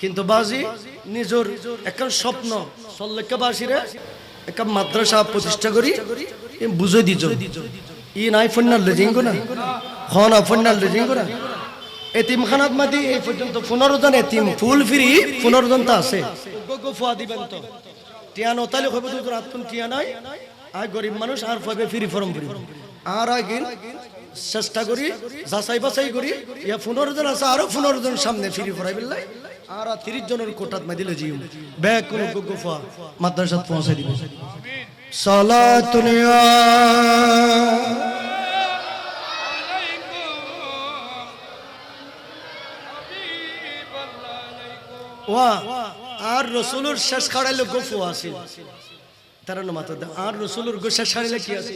কিন্তু বাজি, নিজের এখন স্বপ্ন সল্লেখা বাসিরে একটা মাদ্রাসা প্রতিষ্ঠা করি বুঝে দিজ ই নাই ফন্যাল লেজিঙ্গো না? খন ফন্যাল লেজিঙ্গো না? এতিম খানাত মাদি, এই পর্যন্ত পনেরো জন এতিম, ফুল ফ্রি, পনেরো জন তা আছে। ফুয়া দিবেন তো। টিয়া নতালে হইব তো রাত টিয়া নাই? আর গরিব মানুষ, আর পাবে ফ্রি ফর্ম ফ্রি আর চেষ্টা করি যাচাই বাছাই করি, ইয়া আছে, আরও পনেরো জন সামনে ফ্রি ফরাই আর তিরিশ জনের কোটাত মাদিলে জিও ব্যাগ কোন গো ফুয়া মাদ্রাসাত পৌঁছাই দিবে। সালাতুনিয়া ওয়া, আর রসুলুর শেষ খাড়াইলে গফু আছে তারা মাথা আর রসুলুর গো শেষ খাড়াইলে কি আছে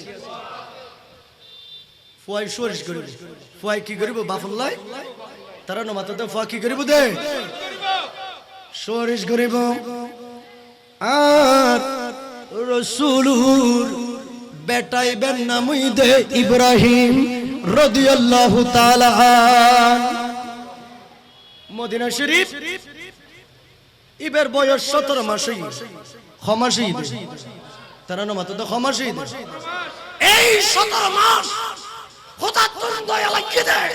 ফুয়াই সুয়ারিশ করিব। ফুয়াই কি করিব বাফুল্লাই তারা মাথা দে ফুয়া কি করিব দে? সুয়ারিশ করিব আর রসুলুর বেটাইবেন নামই দে ইব্রাহিম রাদিয়াল্লাহু তাআলা। মদিনা শরীফ ইবের বয়স সতেরো মাসই ক্ষমাসই তারা না মাত্র তো ক্ষমাসই এই সতেরো মাস হঠাৎ তোর দয়া লাগিয়ে দেয়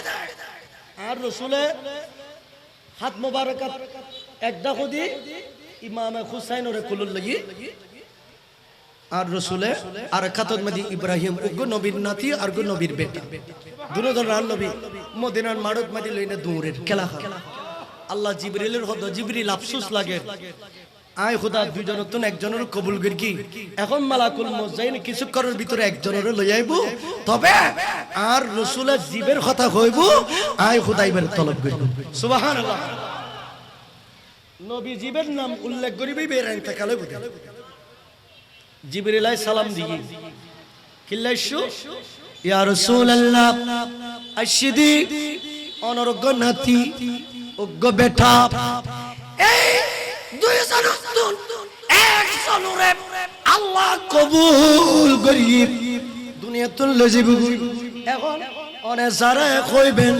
আর রসুলে হাত মোবারকাত একটা খুদি ইমামে হুসাইন ওরে কুলুর লাগি। আর রসুলে আর খাতত মাদি ইব্রাহিম উগ্র নবীর নাতি আর গো নবীর বেটা। দুনো ধরনের নবী, মদিনার মাড়ক মাদি লইনে দৌড়ের খেলা আল্লাহ জিবরিলের হদ জিবরিল আফসোস লাগে। আয় খোদা, দুইজন তো একজনের কবুল করি কি? এখন মালাকুল মোজাইন কিছু করার ভিতরে একজনের লই আইব। তবে আর রসুলের জীবের কথা হইব আয় খোদা, এবার তলব করিব। সুবহানাল্লাহ। নবী জীবের নাম উল্লেখ করিবি বের ইন্তেকালে বুঝে জিবরিল আলাইহিস সালাম দিই কিল্লাইশু ইয়া রাসূলুল্লাহ আশিদি অনরগ্য নাতি, অজ্ঞ বেটা। এই দুইজন উত্তর একজনরে আল্লাহ কবুল এখন অনে যারা কইবেন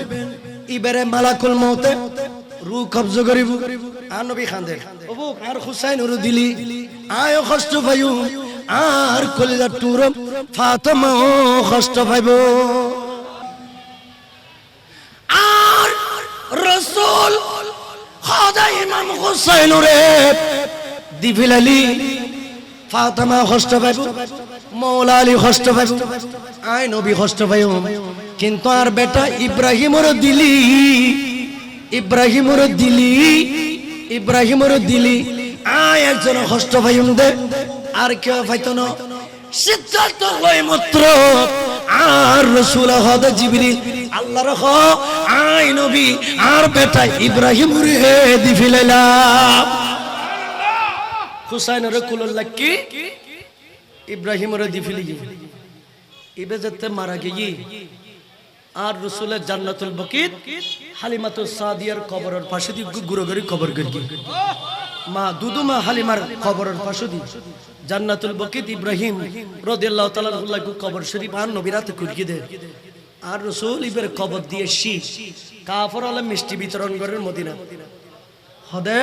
মালাকুল মউতে রু কবজ করিব। আর নবী ওবু আর হুসাইন ওর দিলি। আয় কষ্ট পাইও। আর কলিজা টুরম ফাতেমা কষ্ট পাইব। আর রসুল খোদা ইমাম হুসাইন রে দিফিল আলী। ফাতেমা কষ্ট পাইব। মৌলা আলী কষ্ট পাইব। আই নবী কষ্ট পাইব কিন্তু আর বেটা ইব্রাহিমর দিলি। ইব্রাহিমর দিলি। ইব্রাহিমর দিলি। আয় একজন কষ্ট পাইম দে। আর কেউ পাইতো না। সিদ্ধান্ত লয় মাত্র। আর রসুল হদ জিবরিল। আল্লাহর হ আই নবী। আর বেটা ইব্রাহিম রে দি ফিলাইলাম হুসাইন রে কুলুল্লাহ কি ইব্রাহিম রে দি ফিলি ইবে মারা গিয়ে। আর রসুলের জান্নাতুল বকিত হালিমাতুল সাদিয়ার কবরের পাশে দি গুরুগরি কবর গরি মা দুদুমা হালিমার কবরের পাশে দি জান্নাতুল বকিত ইব্রাহিম রাদিয়াল্লাহু তাআলা কু কবর শরীফ আর নবীরাতে কুরকি দে আর রসুল ইবের কবর দিয়ে শি, কাফর আলে মিষ্টি বিতরণ করেন মদিনা। হদে,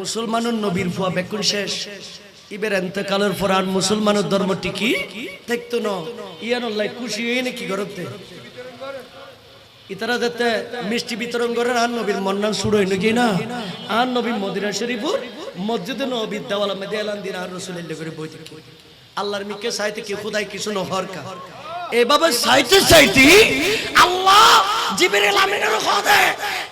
মুসলমানের নবীর ফুয়া বেকুন শেষ। ইবের এন্তকালের পর আর মুসলমানের ধর্ম টিকি দেখতো না। ইয়ান খুশি হয়ে নাকি করতে ইতারা যাতে মিষ্টি বিতরণ করেন আর নবীর মন্নান শুরু হইল কি না? আর নবী মদিনা শরীফুর মসজিদে নবী দেওয়ালা মেদে এলান দিন আর রসুলের করে বই দেখি। আল্লাহর মিকে সাইতে কি, খুদাই কিছু নহর কা। এভাবে সাইতে সাইতে আল্লাহ জিবরিল আমিনের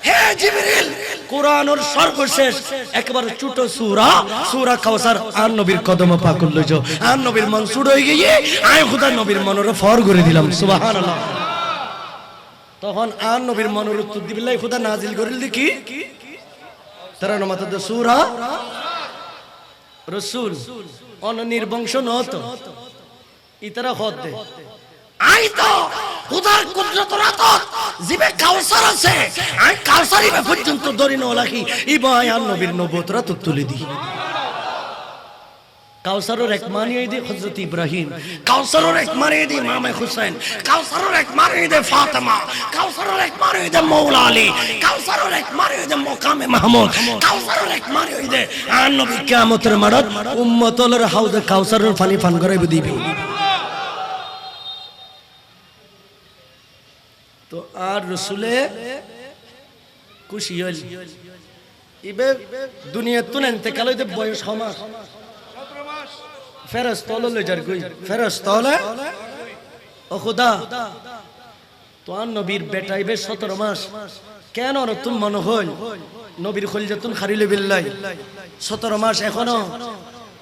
হে জিবরিল, কোরআনের সর্বশেষ একবার ছোট সূরা সূরা কাউসার আর নবীর কদম পাকুল লইছো আর নবীর মন শুরু হয়ে গিয়ে আয় খুদা নবীর মনের ফর করে দিলাম, সুবহানাল্লাহ। তখন আর নবীর মনের উত্তর দিবিল্লাই খুদা নাজিল করিল দেখি। তারা নমাতে সুরা? রসুল অন নত। ইতারা হদ দে। আই কাউসার পর্যন্ত দরি ন লাখি ইবাই আর নবীর নবতরা তো তুলে দি। কাউসারের এক মানিয়ে দি হযরত ইব্রাহিম, কাউসারের এক মানিয়ে দি ইমামে হুসেন কাউসারের এক মানিয়ে দি ফাতেমা, কাউসারের এক মানিয়ে দি মৌলা আলী কাউসারের এক মানিয়ে দি মকামে মাহমুদ, কাউসারের এক মানিয়ে দি আর নবী কিয়ামতের মারত উম্মতলের হাউজে কাউসারের পানি পান করাইব দিবি তো আর রসুলে খুশি হইল। ইবে দুনিয়া তুন এতেকাল বয়স সমাস ফেরস তলে লই যার কই? ফেরস তলে? ও খুদা তোর নবীর বেটাইবে সতেরো মাস। কেন রে তুমি মনে হইল নবীর খোল যে তুমি খারিলে বিল্লাই সতেরো মাস এখনও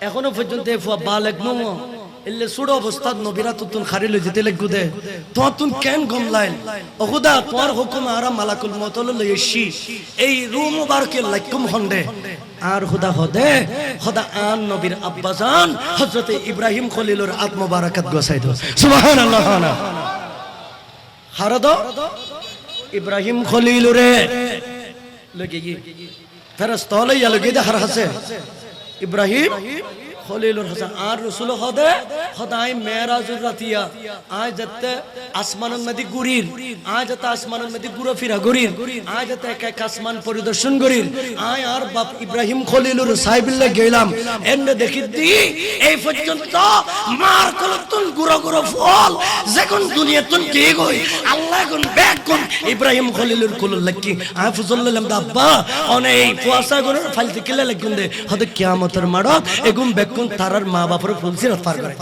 এখনও পর্যন্ত ফুয়া বালেক মোমো, এলে সুড়ো অবস্থাত নবীরা তো তুন খারিলে যেতে লাগু দে। তুন কেন গম লাইল? ও খুদা, তোমার হুকুম আরা মালাকুল মতল লই এই রুম বারকে লাইকুম হন্ডে আর খুদা হদে খোদা আন নবীর আব্বাজান হযরতে ইব্রাহিম খলিলুর আত্মবারাকাত গোসাই দো সুবহানাল্লাহ হারদ ইব্রাহিম খলিলুরে। লগে গিয়ে। হলে ইয়া লগে হার হাসে। ইব্রাহিম খলিলুর হাসান, আর রসুল হদে হদাই মেরাজুর রাতিয়া। আজ যাতে আসমানের মধ্যে গুরির আজ যাতে আসমানের মধ্যে ঘুরে ফিরা গুরির আজ যাতে এক এক আসমান পরিদর্শন করির আয় আর বাপ ইব্রাহিম খলিলুর সাহেবিল্লা গেলাম। এনে দেখি দি, এই পর্যন্ত মার কলতুন গুরো গুরো ফল যখন দুনিয়া তুন কে গই? আল্লাহ গুন ব্যাগ গুন ইব্রাহিম খলিলুর কুলুল লাকি। আয় ফুজল্লাম দাব্বা অনে এই ফুয়াসা গুন ফালতে কিলে লাগুন দে। হদে কিয়ামতের মাড়ক এগুম বেকুন তারার মা বাপর ফুলসি রফার করে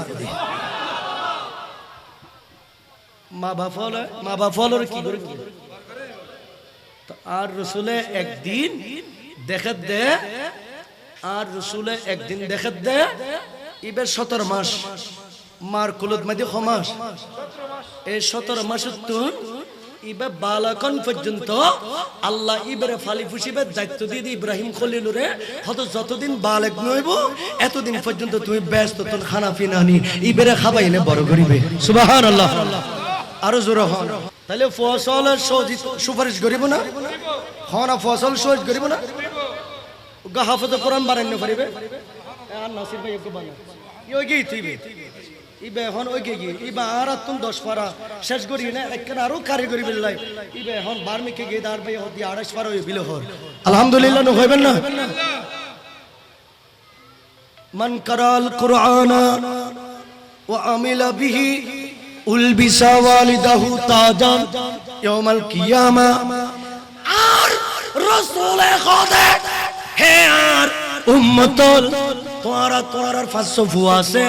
মা বাপ মা বাপ কি করে কি? আর রসুলে একদিন দেখে দে, আর রসুলে একদিন দেখে দে ইবের সতেরো মাস মার কুলত মাদি সমাস এই সতেরো মাসের তুন ইবে বালাকন পর্যন্ত আল্লাহ ইবেরে ফালি ফুসিবে দায়িত্ব দিয়ে দি ইব্রাহিম খলিলুরে হয়তো যতদিন বালেক নইব, এতদিন পর্যন্ত তুমি ব্যস্ত তোর খানা পিনা নি ইবেরে খাবাইলে বড় করিবে। সুবাহান আল্লাহ আরও জোর হন। তাহলে ফসল সুপারিশ করিব না? হন, ফসল সহজ করিব না? গা হাফজ কোরআন বানাইতে পারিবে আর নাসির ভাই একটু বানা ইয়ে তুইবে ইবে এখন ওই গিয়ে ইবা আর তুম দশ পারা শেষ করি না, একখানে আরও কারিগরি বিল্লাই ইবে এখন বার্মিকে গিয়ে দাঁড় ভাই হতি আড়াইশ পারা হয়ে বিলে হর। আলহামদুলিল্লাহ, নো হইবেন না? মান কারাল কুরআন ওয়া আমিলা বিহি উলবিসা ওয়ালিদাহু তাজান ইয়াউমাল কিয়ামা। আর রাসূলে খোদে, হে আর উম্মতল তোমারা তোমার আর ফাঁসো ফুয়া আছে।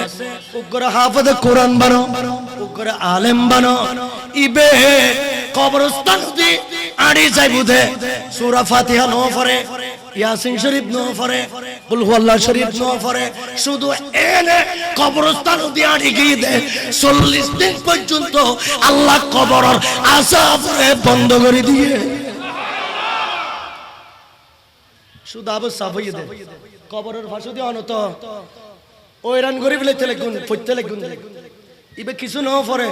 উগ্র হাফদ কোরআন বানো, উগ্র আলেম বানো। ইবে কবরস্থান আড়ি যাই বুধে, সূরা ফাতিহা নো পড়ে, ইয়াসিন শরীফ নো পড়ে, কুল হুয়াল্লাহ শরীফ নো পড়ে। শুধু এনে কবরস্থান দি আড়ি গিয়ে দে 40 দিন পর্যন্ত আল্লাহ কবরের আযাবরে বন্ধ করে দিয়ে। শুধু আবু সাফাইয়ে দে। কবরের ভাষা দিয়ে অনত ওই রান গরিব লেতে লাগুন পড়তে লাগুন ইবে কিছু ন পরে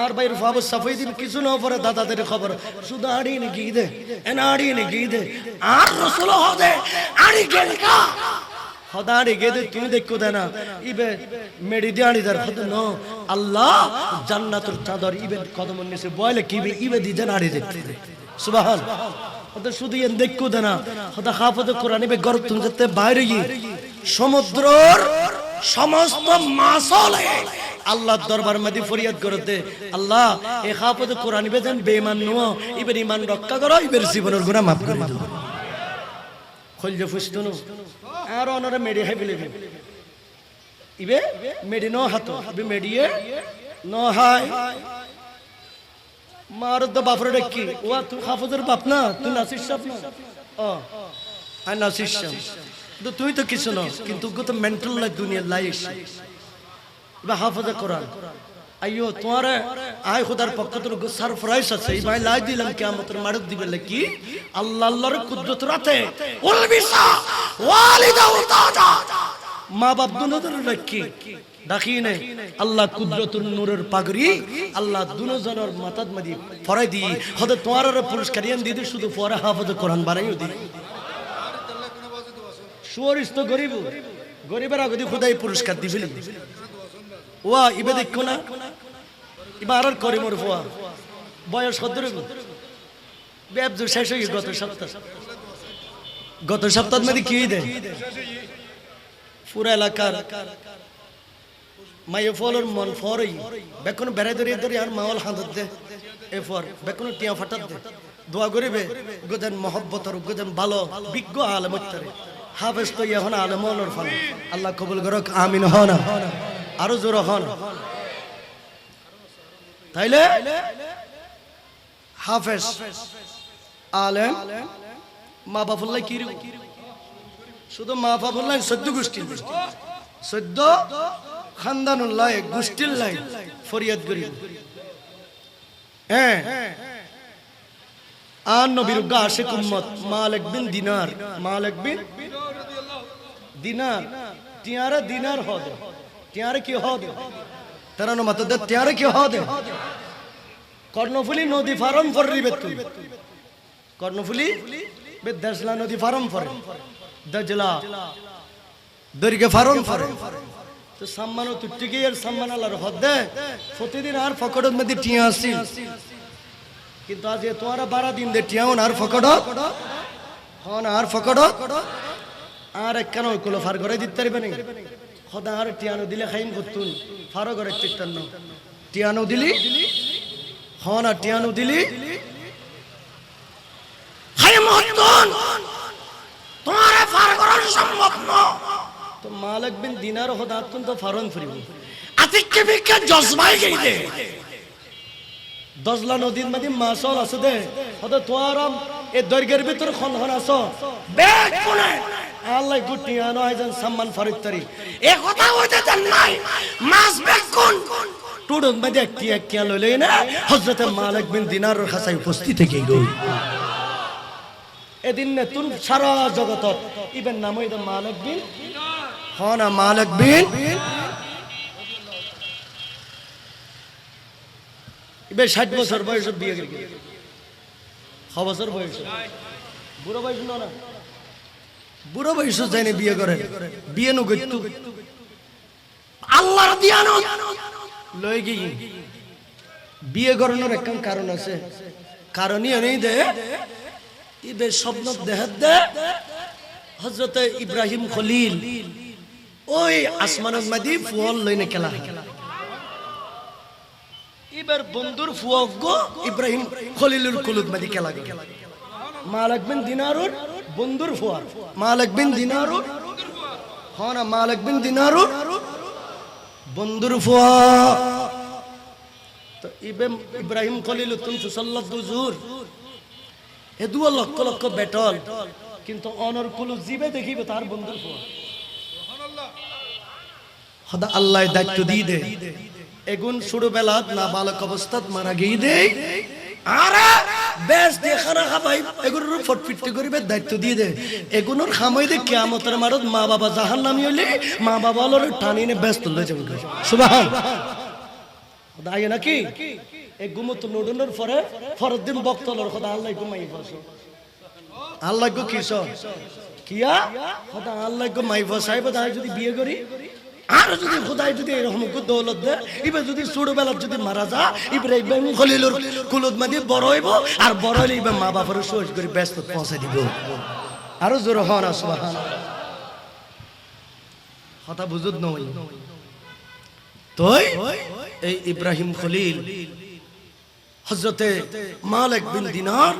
আর বাইর ফাবু সাফাই দিন কিছু ন পরে দাদাদের খবর। শুধু আড়ি নে দে, এন আড়ি নে দে। আর রসুল হদে আড়ি গেল কা। হদা আড়ি গিয়ে দে, তুমি দেখো দে না। ইবে মেডি দিয়ে আড়ি দার হদ ন আল্লাহ জান্নাতুর চাদর ইবে কদম নিচে বয়লে কিবে ইবে দি দেন আড়ি দেখতে সুবহান। হতে শুধু এন দেখো দে না হতে হাফত কোরআন ইবে গর্ব তুমি যেতে বাইরে গিয়ে। সমুদ্রর সমস্ত মাসলে আল্লাহর দরবার মধ্যে ফরিয়াদ করতে, আল্লাহ, এ খাপত কোরআন বেদেন বেঈমান নো ইবের ঈমান রক্ষা করো ইবের জীবনের গুনাহ মাফ করে দাও। খোল যে ফুসতুনো আর অনরে মেডি হাই বিলে ইবে মেডি নো হাতো, ইবে মেডিয়ে নো হাই মার তো বাপরে ডাকি ওয়া তুই হাফজের বাপ না? তুই নাসির সাহেব আই নাসির সাহেব তুই তো কিছু না, কিন্তু গো তো মেন্টাল লাই দুনিয়া লাই এসে। বা হাফজে কোরআন। আইয়ো, তোমার, আয় খোদার তোর সারপ্রাইজ আছে। এই ভাই লাই দিলাম, কিয়ামতের মারক দিবে কি? আল্লাহ, আল্লাহর কুদরত রাতে উলবিসা মা বাপ দুনোদের ডাকি ডাকি নে আল্লাহ কুদরতুর নূরের পাগড়ি, আল্লাহ দুনোজনের মাথাত মাদি ফরাই দি হতে তোমার পুরস্কার ইয়ান দিদি শুধু পরে হাফজে কোরআন বানাইও দি সুয়ারিস তো গরিব। গরিবের আগদি খুদাই পুরস্কার দিবিলি ওয়া ইবে দেখো না। ইবা আর করে মোর ফুয়া। বয়স কত রে ব্যবসা শেষ হয়ে গত সপ্তাহ। গত সপ্তাহ মধ্যে কি দেয় পুরা এলাকার মাইয়ে ফলর মন ফরই, বেকন বেড়াই ধরে ধরে আর মাওয়াল হাঁদত দে। এ ফর, বেকন টিয়া ফাটাত দে। দোয়া করিবে, গোদেন মহব্বতর গোদেন ভালো বিজ্ঞ আলম উত্তরে হাফেজ তো এখন আলম অলর ফল। আল্লাহ কবুল করক, আমিন হন। আরও জোর হন। তাইলে? হাফেজ, আলেম, মা বাবুল্লাহ কি শুধু মা বাবুল্লাহ সদ্য গোষ্ঠী। সদ্য খানদানুল্লাহ গোষ্ঠীর লাই, ফরিয়াদ করি হ্যাঁ। আর নবীর আশেক উম্মত মালিক বিন দিনার, মালিক বিন দিনার তিয়ারে দিনার হদ তিয়ারে কি হদ? তারা নো মাতো তিয়ারে কি হদ? কর্ণফুলি নদী ফারম ফরিবে তুই কর্ণফুলি বে দজলা নদী ফারম ফরে। দজলা দরিগে ফারম ফরে। তো সম্মান তুটি গিয়ে আর সম্মান আল্লাহর হদে। প্রতিদিন আর ফকড়ের মধ্যে টিয়া আসিল কিন্তু আজ এ তোমারা বারা দিন দে টিয়াউন আর ফকড় হন আর ফকড় আর কেন কুলো ফার করে দিতে পারবে না। খদা আর টিয়ানো দিলে খাইম করতুন। ফারো করে চিত্তান্ন টিয়ানো দিলি? হন আর টিয়ানো দিলি? তোমার ফার করার সম্ভব না। তো মালিক বিন দিনার খদা তুন তো ফারন ফুরিব। আতিককে বিকে জজমাই গই দে। দজলা নদীর মধ্যে মাছল আছে দে। হতে তোয়ারাম এ দৈর্ঘ্যের ভিতর খন খন আছো। বেগ কোনে? আল্লাহ গুটি আনো আইজন সম্মান ফরিত্তরি এ কথা হইতে দেন নাই। মাছ বেগ কোন? টুডন মধ্যে একটি একটি লইলে না। হযরতে মালিক বিন দিনারের কাছে উপস্থিত থেকে গই এদিন নে তুন সারা জগতত ইবেন নাম হইতে মালিক বিন হনা মালিক বিন ষাট বছর বয়স বিয়ে গেল ছ বছর বয়স। বুড়ো বয়স না বুড়ো বিয়ে করে। বিয়ে নো গত্যু আল্লাহর দিয়ানো লই বিয়ে করানোর একখান কারণ আছে। কারণই এনেই দে ইবে স্বপ্ন দেহাত দে হজরতে ইব্রাহিম খলিল। ওই আসমানত মাদি ফুয়াল লইনে খেলা। এবার বন্ধুর ফুয়জ্ঞ ইব্রাহিম খলিলুল কুলুদ মাদি খেলা গেল মালিক বিন দিনারুর বন্ধুর ফুয়া মালিক বিন দিনারুর হ্যাঁ না, মালিক বিন দিনারুর বন্ধুর ফুয়া তো ইবে- ইব্রাহিম খলিল তুম সুসল্লাত দুজুর এ দুয়া লক্ষ লক্ষ বেটল। কিন্তু অনর কুলু জিবে দেখিবে তার বন্ধুর ফুয়া হদা আল্লাহ দায়িত্ব দিয়ে দে। এগুন শুরু বেলাত না বালক অবস্থাত মারা গিয়ে দে। আরে, বেশ দিয়ে খানা খাবাই এগুলোর ফটফিটতে করিবে, দায়িত্ব দিয়ে দে। এগুলোর খামাই দে, কেয়ামতের মারত মা বাবা জাহান নামি হইলে মা বাবা হলোর টানি নে ব্যস্ত লয়ে যাবে। সুবাহান। দায় নাকি? এ গুমত নুডনের পরে ফরের দিন কথা আল্লাহ ঘুমাই বসো। আল্লাহ গো কিস কিয়া? আল্লাহ গো মাই যদি বিয়ে করি আর যদি খোদাই যদি এরকম দৌলত দে ইবে যদি ছোটবেলার যদি মারা যা ইবে ইব্রাহিম খলিলুর কুলত মাদি বড় হইব, আর বড় হইলে ইবে মা বাবার সোজ করে ব্যস্ত পৌঁছে দিব। আরও জোর হন সুবহান। কথা বুঝুত নই তোই, এই ইব্রাহিম খলিল হজরতে মালিক বিন দিনার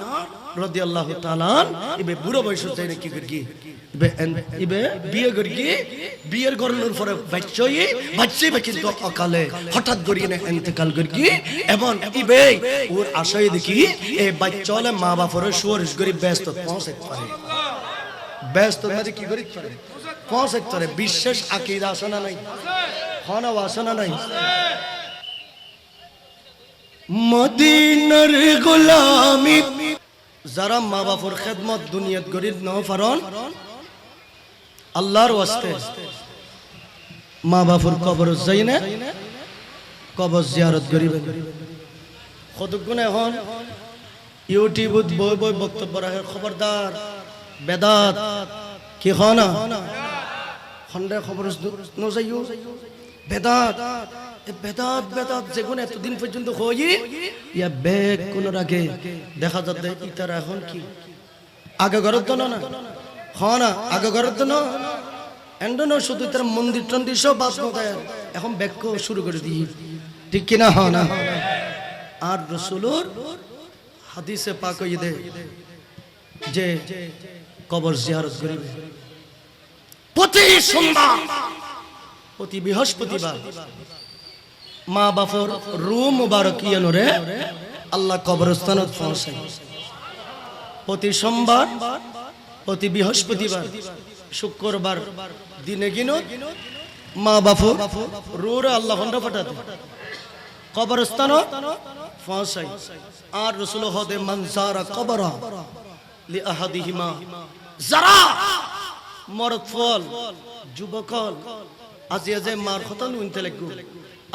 মানে বিশেষ নাই? হনা আসনা নাই? মদিনার গোলামি যারা মা বাপর খেদমত দুনিয়াত গরিব ন ফারন আল্লাহর ওয়াস্তে মা বাপর কবর যাই না কবর জিয়ারত করিবেন। কতক্ষণ এখন ইউটিউবত বই বই বক্তব্য রাখে, খবরদার, বেদাত, কি হনা? খন্ডে খবর নজাইও বেদাত। বেগ দেখা ইতার এখন কি? না? হ না, আগে ঘরের তো না এন্ডন শুধু তার মন্দির টন্দির সব বাস এখন শুরু করে দিই। ঠিক কিনা? হ না? আর রসুলোর হাদিসে পাক হয়ে দে যে কবর জিয়ারত করিবে। প্রতি সোমবার, প্রতি বৃহস্পতিবার মা বাপর রু মুবারক ইয়ানুরে আল্লাহ কবরস্থানত পৌঁছায় প্রতি সোমবার, প্রতি বৃহস্পতিবার, শুক্রবার দিনে গিনো মা বাপু রুরে আল্লাহ হন্ডা ফাটাতে কবরস্থান পৌঁছাই আর রসুল হদে মনসারা কবরা লি আহাদিহিমা। যারা মরদ যুবকল আজি আজি মার কথা নুনতে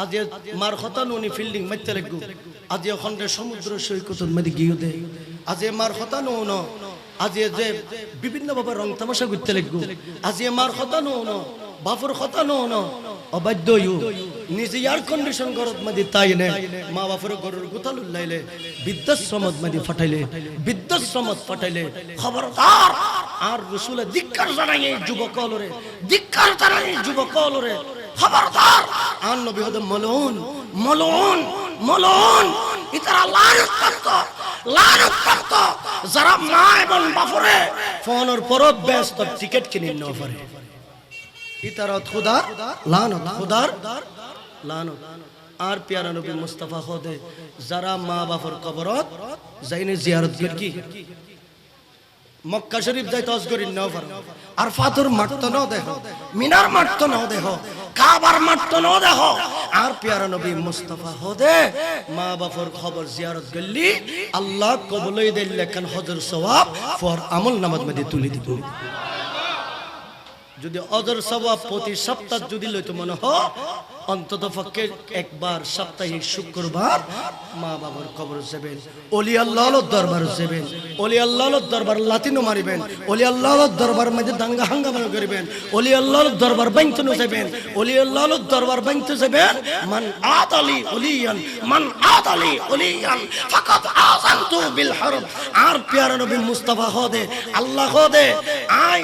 আজি মার কথা নুনি ফিল্ডিং মারতে লাগবো। আজি খন্ডে সমুদ্র সৈকতের মধ্যে গিয়ে দে। আজি মার কথা নুন। আজি যে বিভিন্ন ভাবে রং তামাশা করতে লাগবো। আজি মার কথা নুন। বাপুর কথা নুন। অবাধ্য নিজে এয়ার কন্ডিশন গরত মাদি তাই নে। মা বাপুর গরুর গুতাল উল্লাইলে বিদ্যাশ্রমত মাদি ফাটাইলে বিদ্যাশ্রমত ফাটাইলে খবরদার। আর রসুলে ধিক্কার জানাই এই যুবকলরে ধিক্কার জানাই এই যুবকলরে খবরদার। আর নবী হদে মলউন। মলউন মলউন। ইতারা লানত প্রাপ্ত লানত প্রাপ্ত। যারা মা এবং বাপুরে ফোনের পরত ব্যস্ত টিকিট কিনে নেওয়া পারে ইতারত খুদার লানত খুদার লানত। আর পিয়ারা নবী মুস্তাফা হদে যারা মা বাপর কবরত যাইনে জিয়ারত কি মক্কা শরীফ যাই করি, নাও পারো। আর ফাতুর মারত নাও দেখো, মিনার মারত নাও দেখো, কাবার মারত নাও দেখো। আর পিয়ারা নবী মুস্তাফা হদে মা বাপর খবর জিয়ারত গল্লি আল্লাহ কবলই দিল, লেখান হজর সওয়াব ফর আমল নামাজ মধ্যে তুলি দিব। যদি অজর সবাব প্রতি সপ্তাহ যদি লইতো মনে হ অন্তত পক্ষে একবার সাপ্তাহিক শুক্রবার মা বাবার কবর যাবেন, অলি আল্লাহ দরবার যাবেন, অলি আল্লাহ দরবার লাতিনো মারিবেন, অলি আল্লাহ দরবার মধ্যে দাঙ্গা হাঙ্গামা করিবেন, অলি আল্লাহ দরবার বাইতে যাবেন, অলি আল্লাহ দরবার বাইতে যাবেন, মান আত আলী অলিয়ান মান আত আলী অলিয়ান ফাকাত আযানতু বিল হারব। আর পিয়ারা নবী মুস্তাফা হদে, আল্লাহ হদে, আয়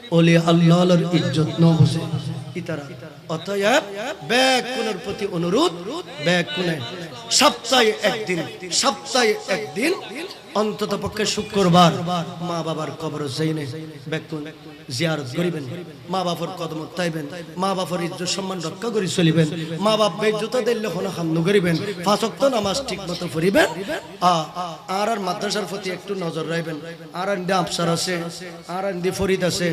ওলি আল্লাহর ইজ্জত ন বসে ইতারা, অতএব ব্যাগ কোনের প্রতি অনুরোধ, ব্যাগ কোনে সপ্তাহে একদিন সপ্তাহে একদিন, অন্তত পক্ষে শুক্রবার মা বাবার কবর যাইনে ব্যাগ কোন জিয়ারত করিবেন। মা বাবার কদম তাইবেন মা বাবার ইজ্জত সম্মান রক্ষা করে চলিবেন, মা বাপ বেজ্জতা দিলে হলো হামনু করিবেন ফাঁসক্ত নামাজ ঠিক মতো পড়িবেন আর আর মাদ্রাসার প্রতি একটু নজর রাখবেন, আর আন্দি আফসার আছে, আর আন্দি ফরিদ আছে।